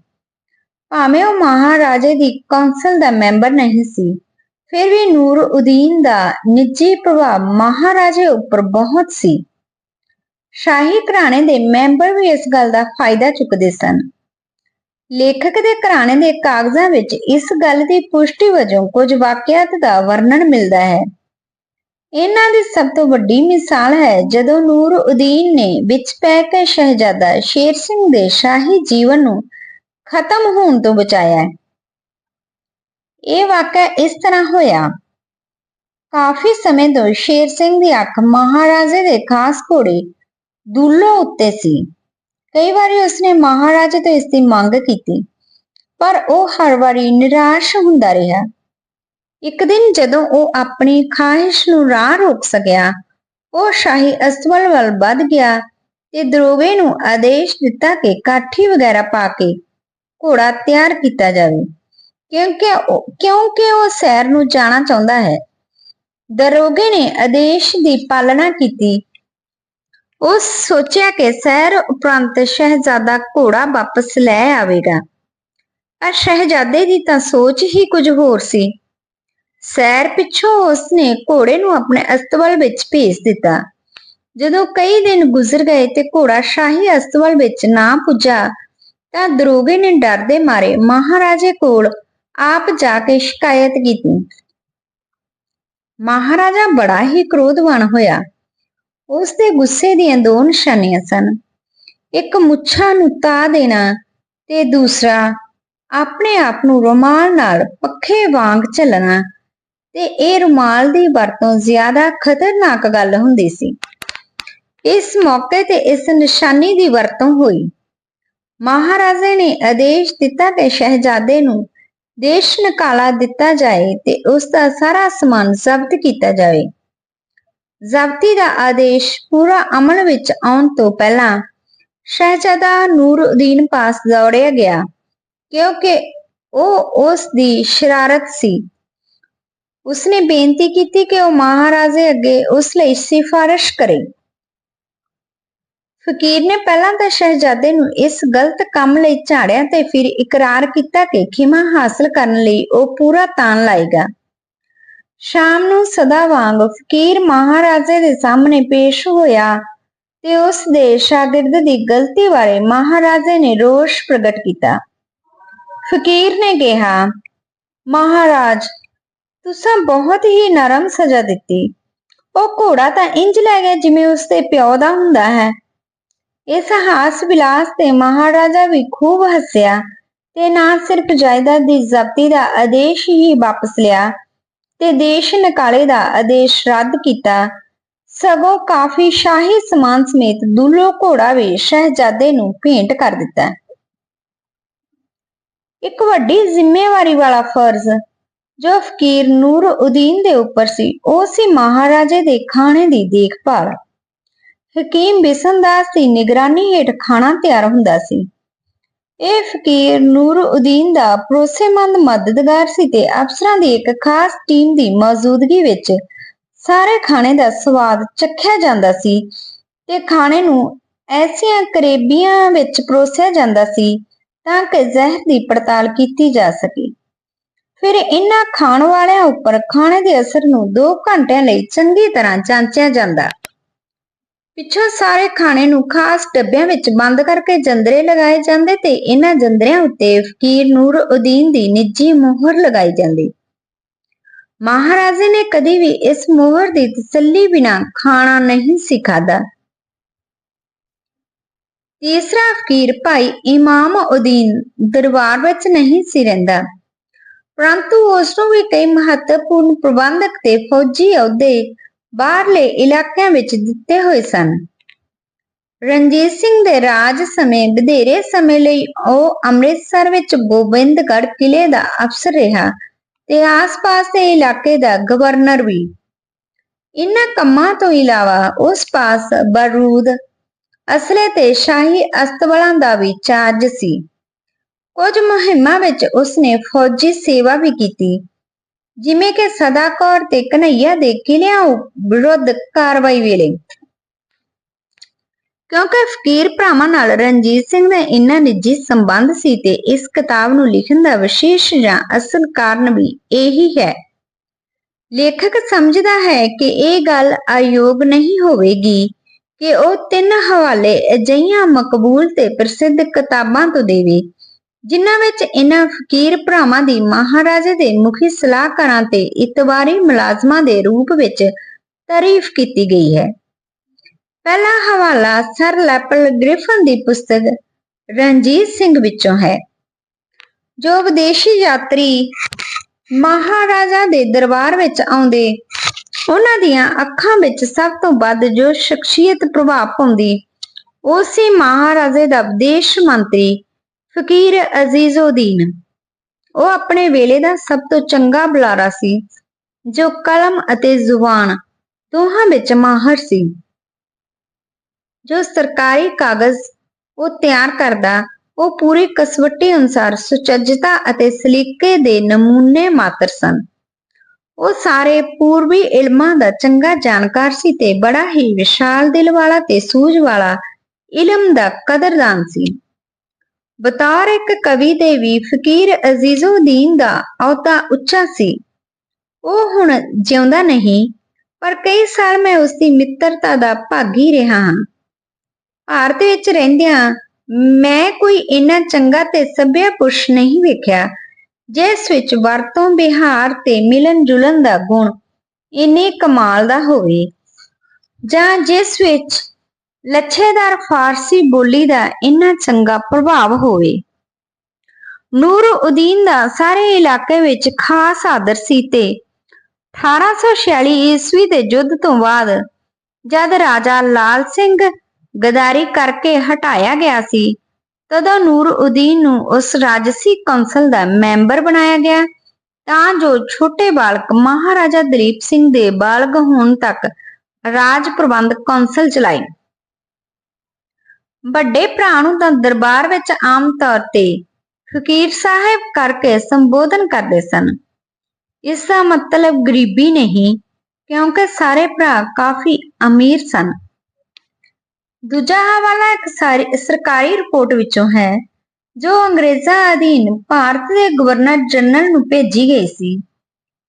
ਭਾਵੇਂ ਉਹ ਮਹਾਰਾਜੇ ਦੀ ਕੌਂਸਲ ਦਾ ਮੈਂਬਰ ਨਹੀਂ ਸੀ, ਫਿਰ ਵੀ ਨੂਰ ਉਦੀਨ ਦਾ ਨਿੱਜੀ ਪ੍ਰਭਾਵ ਮਹਾਰਾਜੇ ਉੱਪਰ ਬਹੁਤ ਸੀ। ਸ਼ਾਹੀ ਘਰਾਣੇ ਦੇ ਮੈਂਬਰ ਵੀ ਇਸ ਗੱਲ ਦਾ ਫਾਇਦਾ ਚੁੱਕਦੇ ਸਨ। ਲੇਖਕ ਦੇ ਘਰਾਣੇ ਦੇ ਕਾਗਜ਼ਾਂ ਵਿੱਚ ਇਸ ਗੱਲ ਦੀ ਪੁਸ਼ਟੀ ਵਜੋਂ ਕੁਝ ਵਾਕਿਆਤ ਦਾ ਵਰਣਨ ਮਿਲਦਾ ਹੈ। ਇਹਨਾਂ ਦੀ ਸਭ ਤੋਂ ਵੱਡੀ ਮਿਸਾਲ ਹੈ ਜਦੋਂ ਨੂਰ ਉਦੀਨ ਨੇ ਵਿੱਚ ਪੈ ਕੇ ਸ਼ਹਿਜ਼ਾਦਾ ਸ਼ੇਰ ਸਿੰਘ ਦੇ ਸ਼ਾਹੀ ਜੀਵਨ ਨੂੰ ਖਤਮ ਹੋਣ ਤੋਂ ਬਚਾਇਆ ਇਹ ਵਾਕਿਆ ਇਸ ਤਰ੍ਹਾਂ ਹੋਇਆ। ਕਾਫੀ ਸਮੇਂ ਤੋਂ ਸ਼ੇਰ ਸਿੰਘ ਦੀ ਅੱਖ ਮਹਾਰਾਜੇ ਦੇ ਖਾਸ ਘੋੜੇ ਦੁੱਲੋ ਉੱਤੇ ਸੀ। ਕਈ ਵਾਰੀ ਉਸਨੇ ਮਹਾਰਾਜੇ ਤੋਂ ਇਸ ਦੀ ਮੰਗ ਕੀਤੀ, ਪਰ ਉਹ ਹਰ ਵਾਰੀ ਨਿਰਾਸ਼ ਹੁੰਦਾ ਰਿਹਾ। ਇੱਕ ਦਿਨ ਜਦੋਂ ਉਹ ਆਪਣੀ ਖਾਹਿਸ਼ ਨੂੰ ਰਾਹ ਰੋਕ ਸਕਿਆ, ਉਹ ਸ਼ਾਹੀ ਅਸਵਲ ਵੱਲ ਵੱਧ ਗਿਆ ਤੇ ਦਰੋਵੇ ਨੂੰ ਆਦੇਸ਼ ਦਿੱਤਾ ਕਿ ਕਾਠੀ ਵਗੈਰਾ ਪਾ ਕੇ ਘੋੜਾ ਤਿਆਰ ਕੀਤਾ ਜਾਵੇ। ਕਿਉਂਕਿ ਕਿਉਂਕਿ ਉਹ ਸੈਰ ਨੂੰ ਜਾਣਾ ਚਾਹੁੰਦਾ ਹੈ। ਦਰੋਗੇ ਨੇ ਆਦੇਸ਼ ਦੀ ਪਾਲਣਾ ਕੀਤੀ। ਉਹ ਸੋਚਿਆ ਕਿ ਸੈਰ ਉਪਰੰਤ ਸ਼ਹਿਜ਼ਾਦਾ ਘੋੜਾ ਵਾਪਸ ਲੈ ਆਵੇਗਾ। ਪਰ ਸ਼ਹਿਜ਼ਾਦੇ ਦੀ ਤਾਂ ਸੋਚ ਹੀ ਕੁਝ ਹੋਰ ਸੀ। ਸੈਰ ਪਿੱਛੋਂ ਉਸਨੇ ਘੋੜੇ ਨੂੰ ਆਪਣੇ ਅਸਤਵਲ ਵਿੱਚ ਭੇਜ ਦਿੱਤਾ। ਜਦੋਂ ਕਈ ਦਿਨ ਗੁਜ਼ਰ ਗਏ ਤੇ ਘੋੜਾ ਸ਼ਾਹੀ ਅਸਤਵਲ ਵਿੱਚ ਨਾ ਪੁੱਜਾ, ਤਾਂ ਦਰੋਗੇ ਨੇ ਡਰਦੇ ਮਾਰੇ ਮਹਾਰਾਜੇ ਕੋਲ ਆਪ ਜਾ ਕੇ ਸ਼ਿਕਾਇਤ ਕੀਤੀ। ਮਹਾਰਾਜਾ ਬੜਾ ਹੀ ਕ੍ਰੋਧਵਾਨ ਹੋਇਆ। ਉਸ ਦੇ ਗੁੱਸੇ ਦੀਆਂ ਦੋ ਨਿਸ਼ਾਨੀਆਂ ਸਨ। ਇੱਕ, ਮੁੱਛਾਂ ਨੂੰ ਤਾ ਦੇਣਾ ਤੇ ਦੂਸਰਾ, ਆਪਣੇ ਆਪ ਨੂੰ ਰੁਮਾਲ ਨਾਲ ਪੱਖੇ ਵਾਂਗ ਝੱਲਣਾ। ਤੇ ਇਹ ਰੁਮਾਲ ਦੀ ਵਰਤੋਂ ਜ਼ਿਆਦਾ ਖਤਰਨਾਕ ਗੱਲ ਹੁੰਦੀ ਸੀ। ਇਸ ਮੌਕੇ ਤੇ ਇਸ ਨਿਸ਼ਾਨੀ ਦੀ ਵਰਤੋਂ ਹੋਈ। ਮਹਾਰਾਜੇ ਨੇ ਆਦੇਸ਼ ਦਿੱਤਾ ਕਿ ਸ਼ਹਿਜ਼ਾਦੇ ਨੂੰ ਦੇਸ਼ ਨਿਕਾਲਾ ਦਿੱਤਾ ਜਾਏ ਤੇ ਉਸ ਦਾ ਸਾਰਾ ਸਮਾਨ ਜ਼ਬਤ ਕੀਤਾ ਜਾਏ ਜ਼ਬਤੀ ਦਾ ਆਦੇਸ਼ ਪੂਰਾ ਅਮਲ ਵਿੱਚ ਆਉਣ ਤੋਂ ਪਹਿਲਾਂ ਸ਼ਹਿਜ਼ਾਦਾ ਨੂਰਉਦੀਨ ਪਾਸ ਦੌੜਿਆ ਗਿਆ, ਕਿਉਂਕਿ ਉਹ ਉਸ ਦੀ ਸ਼ਰਾਰਤ ਸੀ। ਉਸਨੇ ਬੇਨਤੀ ਕੀਤੀ ਕਿ ਉਹ ਮਹਾਰਾਜੇ ਅੱਗੇ ਉਸ ਲਈ ਸਿਫਾਰਿਸ਼ ਕਰੇ। ਫਕੀਰ ਨੇ ਪਹਿਲਾਂ ਤਾਂ ਸ਼ਹਿਜ਼ਾਦੇ ਨੂੰ ਇਸ ਗਲਤ ਕੰਮ ਲਈ ਝਾੜਿਆ ਤੇ ਫਿਰ ਇਕਰਾਰ ਕੀਤਾ ਕਿ ਖਿਮਾ ਹਾਸਲ ਕਰਨ ਲਈ ਉਹ ਪੂਰਾ ਤਾਨ ਲਾਏਗਾ। ਸ਼ਾਮ ਨੂੰ ਸਦਾ ਵਾਂਗ ਫਕੀਰ ਮਹਾਰਾਜੇ ਦੇ ਸਾਹਮਣੇ ਪੇਸ਼ ਹੋਇਆ ਤੇ ਉਸ ਦੇ ਸ਼ਾਗਿਰਦ ਦੀ ਗਲਤੀ ਬਾਰੇ ਮਹਾਰਾਜੇ ਨੇ ਰੋਸ਼ ਪ੍ਰਗਟ ਕੀਤਾ। ਫਕੀਰ ਨੇ ਕਿਹਾ, ਮਹਾਰਾਜ ਤੁਸਾਂ ਬਹੁਤ ਹੀ ਨਰਮ ਸਜ਼ਾ ਦਿੱਤੀ। ਉਹ ਘੋੜਾ ਤਾਂ ਇੰਜ ਲੈ ਗਿਆ ਜਿਵੇਂ ਉਸਦੇ ਪਿਓ ਦਾ ਹੁੰਦਾ ਹੈ। ਇਸ ਹਾਸ ਵਿਲਾਸ ਤੇ ਮਹਾਰਾਜਾ ਵੀ ਖੂਬ ਹੱਸਿਆ ਤੇ ਨਾ ਸਿਰਫ ਜਾਇਦਾਦ ਦੀ ਜ਼ਬਤੀ ਦਾ ਆਦੇਸ਼ ਹੀ ਵਾਪਸ ਲਿਆ ਤੇ ਦੇਸ਼ ਨਕਾਲੇ ਦਾ ਆਦੇਸ਼ ਰੱਦ ਕੀਤਾ। ਸਗੋਂ ਕਾਫੀ ਸ਼ਾਹੀ ਸਮਾਨ ਸਮੇਤ ਦੁੱਲੋ ਘੋੜਾ ਵੀ ਸ਼ਹਿਜ਼ਾਦੇ ਨੂੰ ਭੇਂਟ ਕਰ ਦਿੱਤਾ। ਇੱਕ ਵੱਡੀ ਜ਼ਿੰਮੇਵਾਰੀ ਵਾਲਾ ਫਰਜ਼ ਜੋ ਫਕੀਰ ਨੂਰ ਉਦੀਨ ਦੇ ਉੱਪਰ ਸੀ, ਉਹ ਸੀ ਮਹਾਰਾਜੇ ਦੇ ਖਾਣੇ ਦੀ ਦੇਖਭਾਲ। ਹਕੀਮ ਬਿਸਨਦਾਸ ਦੀ ਨਿਗਰਾਨੀ ਹੇਠ ਖਾਣਾ ਤਿਆਰ ਹੁੰਦਾ ਸੀ। ਇਹ ਫਕੀਰ ਨੂਰ ਉਦੀਨ ਦਾ ਭਰੋਸੇਮੰਦ ਮਦਦਗਾਰ ਸੀ ਤੇ ਅਫਸਰਾਂ ਦੀ ਇੱਕ ਖਾਸ ਟੀਮ ਦੀ ਮੌਜੂਦਗੀ ਵਿੱਚ ਸਾਰੇ ਖਾਣੇ ਦਾ ਸਵਾਦ ਚੱਖਿਆ ਜਾਂਦਾ ਸੀ ਤੇ ਖਾਣੇ ਨੂੰ ਐਸੀਆਂ ਕਰੇਬੀਆਂ ਵਿੱਚ ਪਰੋਸਿਆ ਜਾਂਦਾ ਸੀ ਤਾਂ ਕਿ ਜ਼ਹਿਰ ਦੀ ਪੜਤਾਲ ਕੀਤੀ ਜਾ ਸਕੇ। ਫਿਰ ਇਹਨਾਂ ਖਾਣ ਵਾਲਿਆਂ ਉੱਪਰ ਖਾਣੇ ਦੇ ਅਸਰ ਨੂੰ 2 ਘੰਟਿਆਂ ਲਈ ਚੰਗੀ ਤਰ੍ਹਾਂ ਜਾਂਚਿਆ ਜਾਂਦਾ। ਪਿੱਛੋਂ ਸਾਰੇ ਖਾਣੇ ਨੂੰ ਖਾਸ ਡੱਬਿਆਂ ਵਿੱਚ ਬੰਦ ਕਰਕੇ ਜੰਦਰੇ ਲਗਾਏ ਜਾਂਦੇ ਤੇ ਇਹਨਾਂ ਜੰਦਰਿਆਂ ਉੱਤੇ ਫਕੀਰ ਨੂਰ ਉਦੀਨ ਦੀ ਨਿੱਜੀ ਮੋਹਰ ਲਗਾਈ ਜਾਂਦੀ। ਮਹਾਰਾਜੇ ਨੇ ਕਦੀ ਵੀ ਇਸ ਮੋਹਰ ਦੀ ਤਸੱਲੀ ਬਿਨਾ ਖਾਣਾ ਨਹੀਂ ਸੀ ਖਾਦਾ ਤੀਸਰਾ ਫਕੀਰ ਭਾਈ ਇਮਾਮ ਉਦੀਨ ਦਰਬਾਰ ਵਿੱਚ ਨਹੀਂ ਸੀ ਰਹਿੰਦਾ। ਪਰੰਤੂ ਉਸ ਨੂੰ ਵੀ ਕਈ ਮਹੱਤਵਪੂਰਨ ਪ੍ਰਬੰਧਕ ਤੇ ਫੌਜੀ ਅਹੁਦੇ ਬਾਹਰਲੇ ਇਲਾਕਿਆਂ ਵਿੱਚ ਦਿੱਤੇ ਹੋਏ ਸਨ। ਰਣਜੀਤ ਸਿੰਘ ਦੇ ਰਾਜ ਸਮੇਂ ਵਧੇਰੇ ਸਮੇਂ ਲਈ ਉਹ ਅੰਮ੍ਰਿਤਸਰ ਵਿੱਚ ਗੋਬਿੰਦਗੜ੍ਹ ਕਿਲੇ ਦਾ ਅਫਸਰ ਰਿਹਾ ਤੇ ਆਸ-ਪਾਸ ਦੇ ਇਲਾਕੇ ਦਾ ਗਵਰਨਰ ਵੀ। ਇਨ੍ਹਾਂ ਕੰਮਾਂ ਤੋਂ ਇਲਾਵਾ ਉਸ ਪਾਸ ਬਾਰੂਦ, ਅਸਲੇ ਤੇ ਸ਼ਾਹੀ ਅਸਤਬਲਾਂ ਦਾ ਵੀ ਚਾਰਜ ਸੀ। ਕੁਝ ਮੁਹਿੰਮਾਂ ਵਿੱਚ ਉਸਨੇ ਫੌਜੀ ਸੇਵਾ ਵੀ ਕੀਤੀ। ਜਿਵੇਂ ਕਿ ਸਦਾ ਕੌਰ ਤੇ ਕਨਈਆ ਦੇ ਕਿਲਿਆਂ ਵਿਰੁੱਧ ਕਾਰਵਾਈ ਵੇਲੇ। ਕਿਉਂਕਿ ਫਕੀਰ ਭਰਾਵਾਂ ਨਾਲ ਰਣਜੀਤ ਸਿੰਘ ਦਾ ਇੰਨਾ ਨਿੱਜੀ ਸੰਬੰਧ ਸੀ ਤੇ ਇਸ ਕਿਤਾਬ ਨੂੰ ਲਿਖਣ ਦਾ ਵਿਸ਼ੇਸ਼ ਜਾਂ ਅਸਲ ਕਾਰਨ ਵੀ ਇਹੀ ਹੈ। ਲੇਖਕ ਸਮਝਦਾ ਹੈ ਕਿ ਇਹ ਗੱਲ ਅਯੋਗ ਨਹੀਂ ਹੋਵੇਗੀ ਕਿ ਉਹ ਤਿੰਨ ਹਵਾਲੇ ਅਜਈਆਂ ਮਕਬੂਲ ਤੇ ਪ੍ਰਸਿੱਧ ਕਿਤਾਬਾਂ ਤੋਂ ਦੇਵੇ। ਜਿਨ੍ਹਾਂ ਵਿੱਚ ਇਹਨਾਂ ਫਕੀਰ ਭਰਾਵਾਂ ਦੀ ਮਹਾਰਾਜੇ ਦੇ ਮੁਖੀ ਸਲਾਹਕਾਰਾਂ ਤੇ ਇਤਵਾਰੀ ਮੁਲਾਜ਼ਮਾਂ ਦੇ ਰੂਪ ਵਿੱਚ ਤਾਰੀਫ ਕੀਤੀ ਗਈ ਹੈ। ਪਹਿਲਾ ਹਵਾਲਾ ਸਰ ਲੈਪਲ ਗ੍ਰਿਫਨ ਦੀ ਪੁਸਤਕ ਰਣਜੀਤ ਸਿੰਘ ਵਿੱਚੋਂ ਹੈ, ਜੋ ਵਿਦੇਸ਼ੀ ਯਾਤਰੀ ਮਹਾਰਾਜਾ ਦੇ ਦਰਬਾਰ ਵਿੱਚ ਆਉਂਦੇ, ਉਹਨਾਂ ਦੀਆਂ ਅੱਖਾਂ ਵਿੱਚ ਸਭ ਤੋਂ ਵੱਧ ਜੋ ਸ਼ਖਸੀਅਤ ਪ੍ਰਭਾਵ ਪਾਉਂਦੀ, ਉਹ ਸੀ ਮਹਾਰਾਜੇ ਦਾ ਵਿਦੇਸ਼ ਮੰਤਰੀ ਫਕੀਰ ਅਜ਼ੀਜ਼ਉਦੀਨ ਉਹ ਆਪਣੇ ਵੇਲੇ ਦਾ ਸਭ ਤੋਂ ਚੰਗਾ ਬੁਲਾਰਾ ਸੀ, ਜੋ ਕਲਮ ਅਤੇ ਜ਼ੁਬਾਨ ਦੋਹਾਂ ਵਿੱਚ ਮਾਹਰ ਸੀ। ਜੋ ਸਰਕਾਰੀ ਕਾਗਜ਼ ਉਹ ਤਿਆਰ ਕਰਦਾ, ਉਹ ਪੂਰੀ ਕਸਵੱਟੀ ਅਨੁਸਾਰ ਸੁਚੱਜਤਾ ਅਤੇ ਸਲੀਕੇ ਦੇ ਨਮੂਨੇ ਮਾਤਰ ਸਨ। ਉਹ ਸਾਰੇ ਪੂਰਬੀ ਇਲਮਾਂ ਦਾ ਚੰਗਾ ਜਾਣਕਾਰ ਸੀ ਤੇ ਬੜਾ ਹੀ ਵਿਸ਼ਾਲ ਦਿਲ ਵਾਲਾ ਤੇ ਸੂਝ ਵਾਲਾ ਇਲਮ ਦਾ ਕਦਰਦਾਨ ਸੀ। ਬਤੌਰ ਇੱਕ ਕਵੀ ਦੇ ਵੀ ਫਕੀਰ ਅਜ਼ੀਜ਼ਉਦੀਨ ਦਾ ਅਹੁਦਾ ਉੱਚਾ ਸੀ। ਉਹ ਹੁਣ ਜਿਉਂਦਾ ਨਹੀਂ, ਪਰ ਕਈ ਸਾਲ ਮੈਂ ਉਸ ਦੀ ਮਿੱਤਰਤਾ ਦਾ ਭਾਗੀ ਰਿਹਾ ਹਾਂ। ਭਾਰਤ ਵਿੱਚ ਰਹਿੰਦਿਆਂ ਮੈਂ ਕੋਈ ਇੰਨਾ ਚੰਗਾ ਤੇ ਸੱਭਿਆ ਪੁਰਸ਼ ਨਹੀਂ ਵੇਖਿਆ, ਜਿਸ ਵਿੱਚ ਵਰਤੋਂ ਵਿਹਾਰ ਤੇ ਮਿਲਨ ਜੁਲਨ ਦਾ ਗੁਣ ਇੰਨੇ ਕਮਾਲ ਦਾ ਹੋਵੇ, ਜਾਂ ਜਿਸ ਵਿੱਚ ਲੱਛੇਦਾਰ ਫਾਰਸੀ ਬੋਲੀ ਦਾ ਇੰਨਾ ਚੰਗਾ ਪ੍ਰਭਾਵ ਹੋਵੇ। ਨੂਰ ਉਦੀਨ ਦਾ ਸਾਰੇ ਇਲਾਕੇ ਵਿੱਚ ਖਾਸ ਆਦਰ ਸੀ ਤੇ 1846 ਈਸਵੀ ਦੇ ਯੁੱਧ ਤੋਂ ਬਾਅਦ ਜਦ ਰਾਜਾ ਲਾਲ ਸਿੰਘ ਗਦਾਰੀ ਕਰਕੇ ਹਟਾਇਆ ਗਿਆ ਸੀ, ਤਦੋਂ ਨੂਰਉਦੀਨ ਨੂੰ ਉਸ ਰਾਜਸੀ ਕੌਂਸਲ ਦਾ ਮੈਂਬਰ ਬਣਾਇਆ ਗਿਆ। ਤਾਂ ਜੋ ਛੋਟੇ ਬਾਲਕ ਮਹਾਰਾਜਾ ਦਲੀਪ ਸਿੰਘ ਦੇ ਬਾਲਗ ਹੋਣ ਤੱਕ ਰਾਜ ਪ੍ਰਬੰਧ ਕੌਂਸਲ ਚਲਾਏ। ਵੱਡੇ ਭਰਾ ਨੂੰ ਤਾਂ ਦਰਬਾਰ ਵਿੱਚ ਆਮ ਤੌਰ ਤੇ ਫਕੀਰ ਸਾਹਿਬ ਕਰਕੇ ਸੰਬੋਧਨ ਕਰਦੇ ਸਨ। ਇਸ ਦਾ ਮਤਲਬ ਗਰੀਬੀ ਨਹੀਂ, ਕਿਉਂਕਿ ਸਾਰੇ ਭਰਾ ਕਾਫੀ ਅਮੀਰ ਸਨ। ਦੂਜਾ ਹਵਾਲਾ ਇੱਕ ਸਾਰੀ- ਸਰਕਾਰੀ ਰਿਪੋਰਟ ਵਿੱਚੋਂ ਹੈ, ਜੋ ਅੰਗਰੇਜ਼ਾਂ ਅਧੀਨ ਭਾਰਤ ਦੇ ਗਵਰਨਰ ਜਨਰਲ ਨੂੰ ਭੇਜੀ ਗਈ ਸੀ।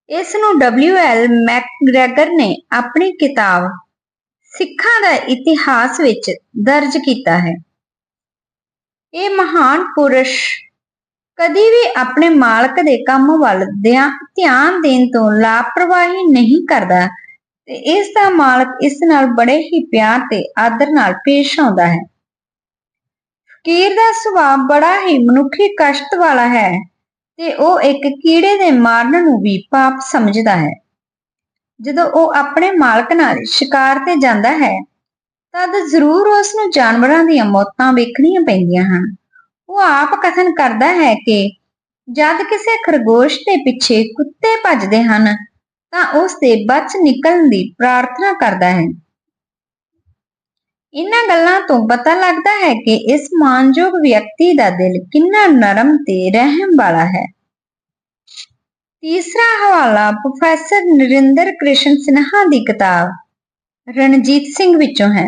ਇਸ ਨੂੰ ਡਬਲਿਊ ਐਲ ਮੈਕਗ੍ਰੈਗਰ ਨੇ ਆਪਣੀ ਕਿਤਾਬ ਸਿੱਖਾਂ ਦਾ ਇਤਿਹਾਸ ਵਿੱਚ ਦਰਜ ਕੀਤਾ ਹੈ। ਇਹ ਮਹਾਨ ਪੁਰਸ਼ ਕਦੀ ਵੀ ਆਪਣੇ ਮਾਲਕ ਦੇ ਕੰਮ ਵੱਲ ਧਿਆਨ ਦੇਣ ਤੋਂ ਲਾਪਰਵਾਹੀ ਨਹੀਂ ਕਰਦਾ ਤੇ ਇਸ ਦਾ ਮਾਲਕ ਇਸ ਨਾਲ ਬੜੇ ਹੀ ਪਿਆਰ ਤੇ ਆਦਰ ਨਾਲ ਪੇਸ਼ ਆਉਂਦਾ ਹੈ। ਫਕੀਰ ਦਾ ਸੁਭਾਅ ਬੜਾ ਹੀ ਮਨੁੱਖੀ ਕਸ਼ਟ ਵਾਲਾ ਹੈ ਤੇ ਉਹ ਇੱਕ ਕੀੜੇ ਦੇ ਮਾਰਨ ਨੂੰ ਵੀ ਪਾਪ ਸਮਝਦਾ ਹੈ। ਜਦੋਂ ਉਹ ਆਪਣੇ ਮਾਲਕ ਨਾਲ ਸ਼ਿਕਾਰ ਤੇ ਜਾਂਦਾ ਹੈ, ਤਦ ਜ਼ਰੂਰ ਉਸ ਨੂੰ ਜਾਨਵਰਾਂ ਦੀਆਂ ਮੌਤਾਂ ਵੇਖਣੀਆਂ ਪੈਂਦੀਆਂ ਹਨ। ਉਹ ਆਪ ਕਥਨ ਕਰਦਾ ਹੈ ਕਿ ਜਦ ਕਿਸੇ ਖਰਗੋਸ਼ ਦੇ ਪਿੱਛੇ ਕੁੱਤੇ ਭੱਜਦੇ ਹਨ, ਤਾਂ ਉਸ ਦੇ ਬਚ ਨਿਕਲਣ ਦੀ ਪ੍ਰਾਰਥਨਾ ਕਰਦਾ ਹੈ। ਇਹਨਾਂ ਗੱਲਾਂ ਤੋਂ ਪਤਾ ਲੱਗਦਾ ਹੈ ਕਿ ਇਸ ਮਾਨਯੋਗ ਵਿਅਕਤੀ ਦਾ ਦਿਲ ਕਿੰਨਾ ਨਰਮ ਤੇ ਰਹਿਮ ਵਾਲਾ ਹੈ। ਤੀਸਰਾ ਹਵਾਲਾ ਪ੍ਰੋਫੈਸਰ ਨਰਿੰਦਰ ਕ੍ਰਿਸ਼ਨ ਸਿਨਹਾ ਦੀ ਕਿਤਾਬ ਰਣਜੀਤ ਸਿੰਘ ਵਿੱਚੋਂ ਹੈ।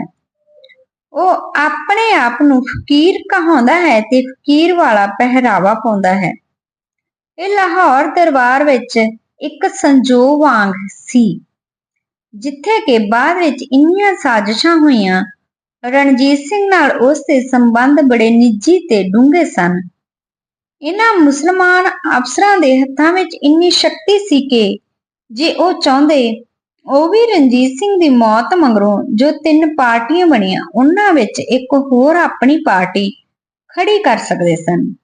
ਉਹ ਆਪਣੇ ਆਪ ਨੂੰ ਫਕੀਰ ਕਹਾਉਂਦਾ ਹੈ ਤੇ ਫਕੀਰ ਵਾਲਾ ਪਹਿਰਾਵਾ ਪਾਉਂਦਾ ਹੈ। ਇਹ ਲਾਹੌਰ ਦਰਬਾਰ ਵਿੱਚ ਇੱਕ ਸੰਜੋਗ ਵਾਂਗ ਸੀ, ਜਿੱਥੇ ਕਿ ਬਾਅਦ ਵਿੱਚ ਇੰਨੀਆਂ ਸਾਜ਼ਿਸ਼ਾਂ ਹੋਈਆਂ, ਰਣਜੀਤ ਸਿੰਘ ਨਾਲ ਉਸ ਦੇ ਸੰਬੰਧ ਬੜੇ ਨਿੱਜੀ ਤੇ ਡੂੰਘੇ ਸਨ। ਇਹਨਾਂ ਮੁਸਲਮਾਨ ਅਫਸਰਾਂ ਦੇ ਹੱਥਾਂ ਵਿੱਚ ਇੰਨੀ ਸ਼ਕਤੀ ਸੀ ਕਿ ਜੇ ਉਹ ਚਾਹੁੰਦੇ, ਉਹ ਵੀ ਰਣਜੀਤ ਸਿੰਘ ਦੀ ਮੌਤ ਮਗਰੋਂ ਜੋ ਤਿੰਨ ਪਾਰਟੀਆਂ ਬਣੀਆਂ, ਉਹਨਾਂ ਵਿੱਚ ਇੱਕ ਹੋਰ ਆਪਣੀ ਪਾਰਟੀ ਖੜੀ ਕਰ ਸਕਦੇ ਸਨ।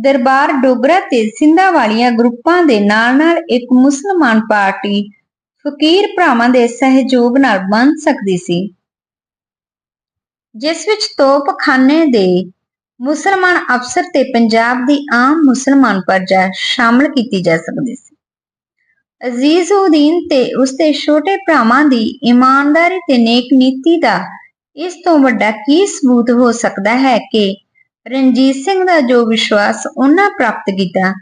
ਦਰਬਾਰ ਡੋਗਰਾ ਤੇ ਸਿੰਧਾ ਵਾਲੀਆਂ ਗਰੁੱਪਾਂ ਦੇ ਨਾਲ-ਨਾਲ ਇੱਕ ਮੁਸਲਮਾਨ ਪਾਰਟੀ ਫਕੀਰ ਭਰਾਵਾਂ ਦੇ ਸਹਿਯੋਗ ਨਾਲ ਬਣ ਸਕਦੀ ਸੀ। ਜਿਸ ਵਿੱਚ ਤੋਪਖਾਨੇ ਦੇ ਮੁਸਲਮਾਨ ਅਫਸਰ ਤੇ ਪੰਜਾਬ ਦੀ ਆਮ ਮੁਸਲਮਾਨ ਪ੍ਰਜਾ ਸ਼ਾਮਲ ਕੀਤੀ ਜਾ ਸਕਦੀ ਸੀ। ਅਜ਼ੀਜ਼ ਤੇ ਉਸਦੇ ਛੋਟੇ ਭਰਾਵਾਂ ਦੀ ਇਮਾਨਦਾਰੀ ਤੇ ਨੇਕ ਨੀਤੀ ਦਾ ਇਸ ਤੋਂ ਵੱਡਾ ਕੀ ਸਬੂਤ ਹੋ ਸਕਦਾ ਹੈ ਕਿ ਰਣਜੀਤ ਸਿੰਘ ਦਾ ਜੋ ਵਿਸ਼ਵਾਸ ਉਹਨਾਂ ਪ੍ਰਾਪਤ ਕੀਤਾ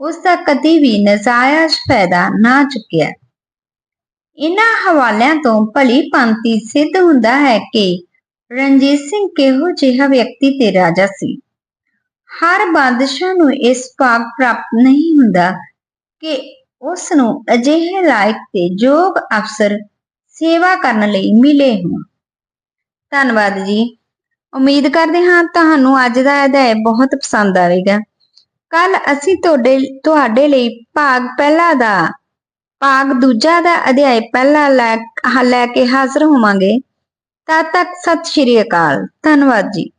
ਉਸ ਦਾ ਕਦੀ ਵੀ ਨਜਾਇਜ਼ ਫਾਇਦਾ ਨਾ ਚੁੱਕਿਆ। ਇਹਨਾਂ ਹਵਾਲਿਆਂ ਤੋਂ ਭਲੀ ਭਾਂਤੀ ਸਿੱਧ ਹੁੰਦਾ ਹੈ ਕਿ ਰਣਜੀਤ ਸਿੰਘ ਕਿਹੋ ਜਿਹਾ ਵਿਅਕਤੀ ਤੇ ਰਾਜਾ ਸੀ? ਹਰ ਬਾਦਸ਼ਾਹ ਨੂੰ ਇਸ ਭਾਗ ਪ੍ਰਾਪਤ ਨਹੀਂ ਹੁੰਦਾ ਕਿ ਉਸ ਨੂੰ ਅਜਿਹੇ ਲਾਇਕ ਤੇ ਯੋਗ ਅਫਸਰ ਸੇਵਾ ਕਰਨ ਲਈ ਮਿਲੇ ਹੋਣ। ਧੰਨਵਾਦ ਜੀ। ਉਮੀਦ ਕਰਦੇ ਹਾਂ ਤੁਹਾਨੂੰ ਅੱਜ ਦਾ ਅਧਿਆਇ ਬਹੁਤ ਪਸੰਦ ਆਵੇਗਾ। ਕੱਲ ਅਸੀਂ ਤੁਹਾਡੇ ਤੁਹਾਡੇ ਲਈ ਭਾਗ ਪਹਿਲਾ ਦਾ, ਭਾਗ ਦੂਜਾ ਦਾ ਅਧਿਆਇ ਪਹਿਲਾ ਲੈ ਲੈ ਕੇ ਹਾਜ਼ਰ ਹੋਵਾਂਗੇ। ਤਦ ਤੱਕ ਸਤਿ ਸ਼੍ਰੀ ਅਕਾਲ। ਧੰਨਵਾਦ ਜੀ।